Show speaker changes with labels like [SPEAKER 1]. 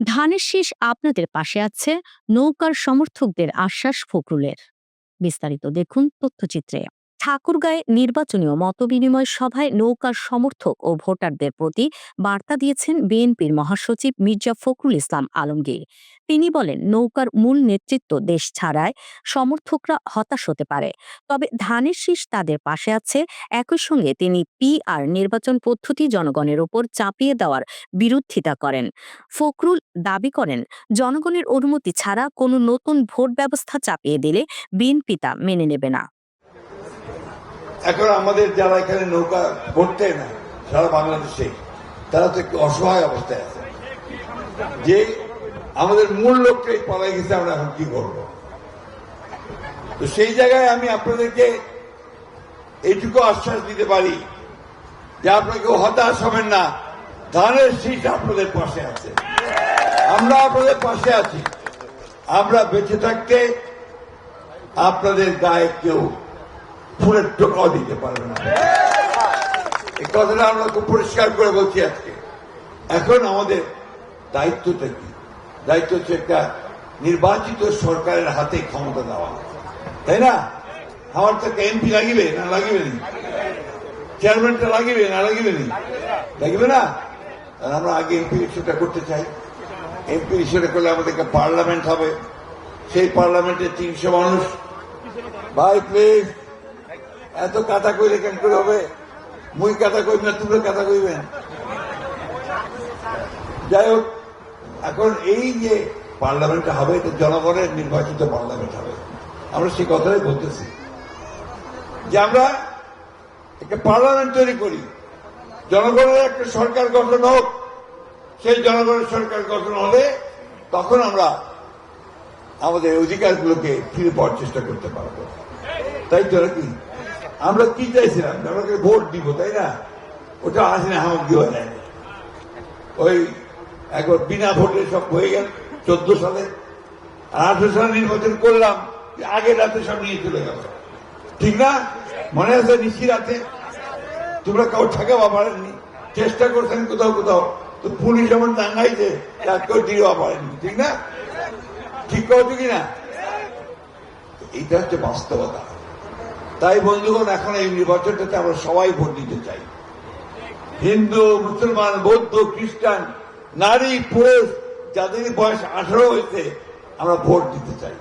[SPEAKER 1] ধানের শীষ আপনাদের পাশে আছে নৌকার সমর্থকদের আশ্বাস ফখরুলের। বিস্তারিত দেখুন তথ্যচিত্রে। ঠাকুরগাঁয়ে নির্বাচনীয় মতবিনিময় সভায় নৌকার সমর্থক ও ভোটারদের প্রতি বার্তা দিয়েছেন বিএনপির মহাসচিব মির্জা ফখরুল ইসলাম আলমগীর। তিনি বলেন, নৌকার মূল নেতৃত্ব দেশ ছাড়ায় সমর্থকরা হতাশ হতে পারে। তবে ধানের শীষ তাদের পাশে আছে। একই সঙ্গে তিনি পি আর নির্বাচন পদ্ধতি জনগণের ওপর চাপিয়ে দেওয়ার বিরোধিতা করেন। ফখরুল দাবি করেন, জনগণের অনুমতি ছাড়া কোনো নতুন ভোট ব্যবস্থা চাপিয়ে দিলে বিএনপি তা মেনে নেবে না।
[SPEAKER 2] এখন আমাদের যারা এখানে নৌকা ভরতে না, সারা বাংলাদেশে, তারা তো একটু অসহায় অবস্থায় আছে। যে আমাদের মূল লোকটাই পালাই গেছে, আমরা এখন কি করব? তো সেই জায়গায় আমি আপনাদেরকে এইটুকু আশ্বাস দিতে পারি যে আপনাকে হতাশ হবেন না। ধানের শীষ আপনাদের পাশে আছে। আমরা আপনাদের পাশে আছি। আমরা বেঁচে থাকতে আপনাদের গায়ে কেউ ফুলের টোকাও দিতে পারবে না। এই কথাটা আমরা খুব পরিষ্কার করে বলছি আজকে। এখন আমাদের দায়িত্বটা কি দায়িত্ব হচ্ছে একটা নির্বাচিত সরকারের হাতে ক্ষমতা দেওয়া। তাই না? আমার তো একটা এমপি লাগিবে, না লাগিবে নি? চেয়ারম্যানটা লাগিবে, না লাগিবে নি? লাগিবে না? আমরা আগে এমপি ইস্যুটা করতে চাই। এমপি ইস্যুটা করলে আমাদের পার্লামেন্ট হবে। সেই পার্লামেন্টে তিনশো মানুষ। বাই প্লিজ এত কাটা কইলে কেন করে হবে? মুই কাটা কইব না, তোমরা কাটা কইবেন? যাই হোক, এখন এই যে পার্লামেন্টটা হবে, এটা জনগণের নির্বাচিত পার্লামেন্ট হবে। আমরা সেই কথাই বলতেছি। যে আমরা একটা পার্লামেন্ট তৈরি করি। জনগণের একটা সরকার গঠন হোক, সেই জনগণের সরকার গঠন হলে তখন আমরা আমাদের অধিকারগুলোকে ফিরে পাওয়ার চেষ্টা করতে পারব। তাই তো নাকি? আমরা কি চাইছিলাম? আমাকে ভোট দিব, তাই না? ওটা আসে না আমার দেওয়া যায় ওই একবার বিনা ভোটে সব হয়ে গেল, চোদ্দ সালে। আর আঠারো সালে নির্বাচন করলাম আগের রাতে সব নিয়ে চলে গেল। ঠিক না? মনে আছে নিশি রাতে তোমরা কাউ ঠেকাবা পারেননি চেষ্টা করছেন কোথাও কোথাও। তো পুলিশ এমন দাঙ্গাইছে তার কেউ দিবা পারেননি ঠিক না? ঠিক করছ কিনা এইটা হচ্ছে বাস্তবতা। তাই বন্ধুগণ, এখন এই নির্বাচনটাতে আমরা সবাই ভোট দিতে চাই। হিন্দু, মুসলমান, বৌদ্ধ, খ্রিস্টান, নারী, পুরুষ, যাদের বয়স আঠারো হয়েছে, আমরা ভোট দিতে চাই।